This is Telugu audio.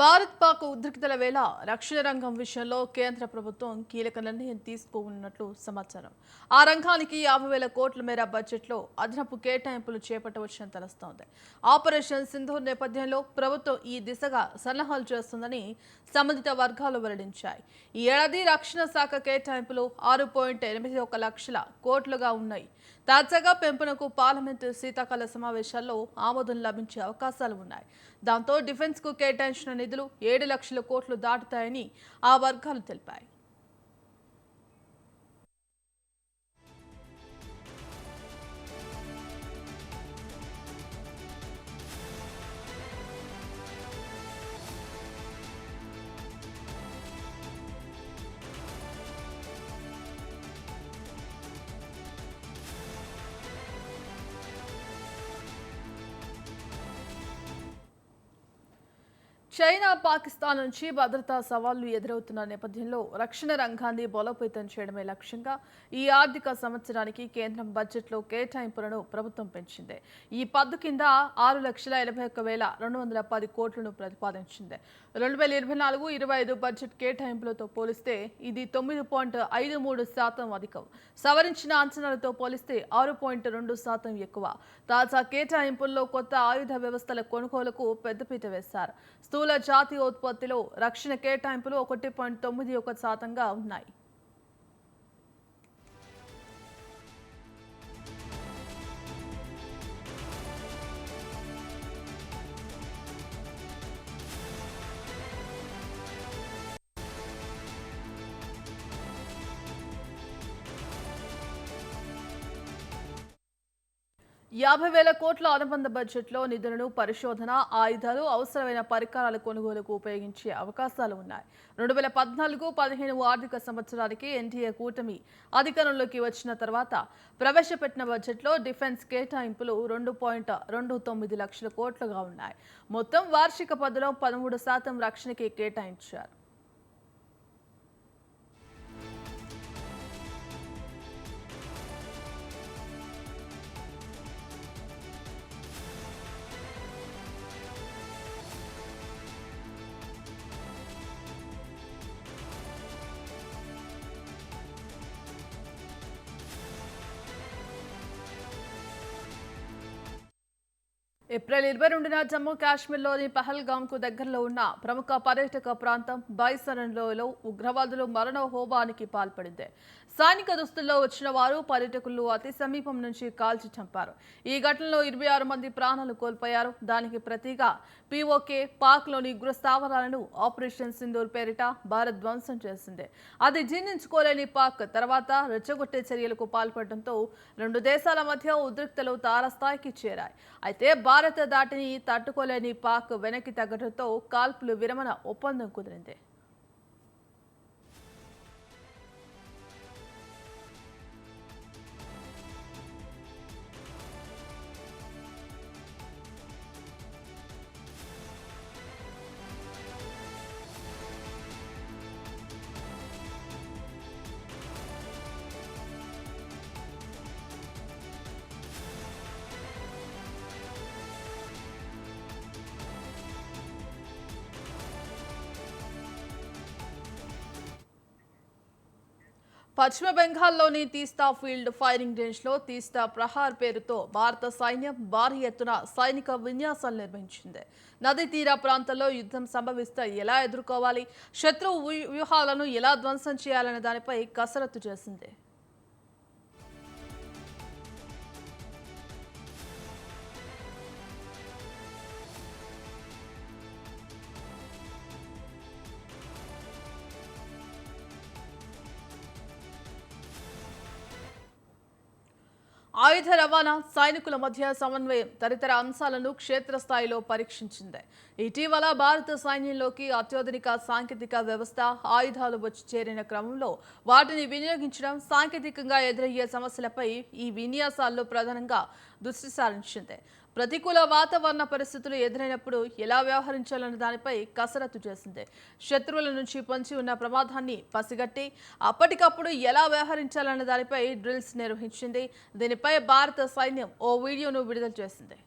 భారత్ పాక్ ఉద్రిక్తల వేళ రక్షణ రంగం విషయంలో కేంద్ర ప్రభుత్వం కీలక నిర్ణయం తీసుకోనున్నట్లు సమాచారం. ఆ రంగానికి యాభై వేల కోట్ల మేర బడ్జెట్లో అదనపు కేటాయింపులు చేపట్టవచ్చని తెలుస్తోంది. ఆపరేషన్ సింధూర్ నేపథ్యంలో ప్రభుత్వం ఈ దిశగా సన్నాహాలు చేస్తుందని సంబంధిత వర్గాలు వెల్లడించాయి. ఈ ఏడాది రక్షణ శాఖ కేటాయింపులు ఆరు పాయింట్ ఎనిమిది ఒక లక్షల కోట్లుగా ఉన్నాయి. తాజాగా పెంపునకు పార్లమెంటు శీతాకాల సమావేశాల్లో ఆమోదం లభించే అవకాశాలు ఉన్నాయి. దాంతో డిఫెన్స్కు కేటాయించిన నిధులు ఏడు లక్షల కోట్లు దాటుతాయని ఆ వర్గాలు తెలిపాయి. చైనా పాకిస్తాన్ నుంచి భద్రతా సవాళ్ళు ఎదురవుతున్న నేపథ్యంలో రక్షణ రంగాన్ని బలోపేతం చేయడమే లక్ష్యంగా ఈ ఆర్థిక సంవత్సరానికి కేంద్రం బడ్జెట్లో కేటాయింపులను ప్రభుత్వం పెంచింది. ఈ పద్దు కింద ఆరు లక్షల ఎనభై ఒక్క వేల రెండు వందల పది కోట్లను ప్రతిపాదించింది. రెండు వేల ఇరవై నాలుగు ఇరవై ఐదు బడ్జెట్ కేటాయింపులతో పోలిస్తే ఇది తొమ్మిది పాయింట్ ఐదు మూడు శాతం అధికం. సవరించిన అంచనాలతో పోలిస్తే ఆరు పాయింట్ రెండు శాతం ఎక్కువ. తాజా కేటాయింపుల్లో కొత్త ఆయుధ వ్యవస్థల కొనుగోలుకు పెద్దపీట వేశారు. స్థూల జాతీయ ఉత్పత్తిలో రక్షణ కేటాయింపులు ఒకటి పాయింట్ తొమ్మిది ఒక శాతంగా ఉన్నాయి. యాభై వేల కోట్ల అనుబంధ బడ్జెట్లో నిధులను పరిశోధన ఆయుధాలు అవసరమైన పరికరాల కొనుగోలుకు ఉపయోగించే అవకాశాలు ఉన్నాయి. రెండు వేల పద్నాలుగు పదిహేను ఆర్థిక సంవత్సరానికి ఎన్డీఏ కూటమి అధికారంలోకి వచ్చిన తర్వాత ప్రవేశపెట్టిన బడ్జెట్లో డిఫెన్స్ కేటాయింపులు రెండు పాయింట్ రెండు తొమ్మిది లక్షల కోట్లుగా ఉన్నాయి. మొత్తం వార్షిక పదిలో పదమూడు శాతం రక్షణకి కేటాయించారు. ఏప్రిల్ ఇరవై రెండున జమ్మూ కాశ్మీర్లోని పహల్గామ్కు దగ్గరలో ఉన్న ప్రముఖ పర్యాటక ప్రాంతం బైసరన్లో ఉగ్రవాదులు మరణ హోమానికి పాల్పడింది. సైనిక దుస్తుల్లో వచ్చిన వారు పర్యటకులు అతి సమీపం నుంచి కాల్చి చంపారు. ఈ ఘటనలో ఇరవై ఆరు మంది ప్రాణాలు కోల్పోయారు. దానికి ప్రతిగా పీఓకే పాక్లోని ఉగ్ర స్థావరాలను ఆపరేషన్ సింధూర్ పేరిట భారత్ ధ్వంసం చేసింది. అది జీర్ణించుకోలేని పాక్ తర్వాత రెచ్చగొట్టే చర్యలకు పాల్పడడంతో రెండు దేశాల మధ్య ఉద్రిక్తలు తారస్థాయికి చేరాయి. అయితే భారత దాటిని తట్టుకోలేని పాక్ వెనక్కి తగ్గడంతో కాల్పులు విరమణ ఒప్పందం కుదిరింది. పశ్చిమ బెంగాల్లోని తీస్తా ఫీల్డ్ ఫైరింగ్ రేంజ్లో తీస్తా ప్రహార్ పేరుతో భారత సైన్యం భారీ ఎత్తున సైనిక విన్యాసాలు నిర్వహించింది. నదీ తీర ప్రాంతాల్లో యుద్ధం సంభవిస్తే ఎలా ఎదుర్కోవాలి? శత్రువు వ్యూహాలను ఎలా ధ్వంసం చేయాలనే దానిపై కసరత్తు చేసింది. ఆయుధ రవాణా సైనికుల మధ్య సమన్వయం తదితర అంశాలను క్షేత్రస్థాయిలో పరీక్షించింది. ఇటీవల భారత సైన్యంలోకి అత్యాధునిక సాంకేతిక వ్యవస్థ ఆయుధాలు వచ్చి చేరిన క్రమంలో వాటిని వినియోగించడం సాంకేతికంగా ఎదురయ్యే సమస్యలపై ఈ విన్యాసాల్లో ప్రధానంగా దృష్టి సారించింది. ప్రతికూల వాతావరణ పరిస్థితులు ఎదురైనప్పుడు ఎలా వ్యవహరించాలన్న దానిపై కసరత్తు చేసింది. శత్రువుల నుంచి పొంచి ఉన్న ప్రమాదాన్ని పసిగట్టి అప్పటికప్పుడు ఎలా వ్యవహరించాలన్న దానిపై డ్రిల్స్ నిర్వహించింది. దీనిపై భారత సైన్యం ఓ వీడియోను విడుదల చేసింది.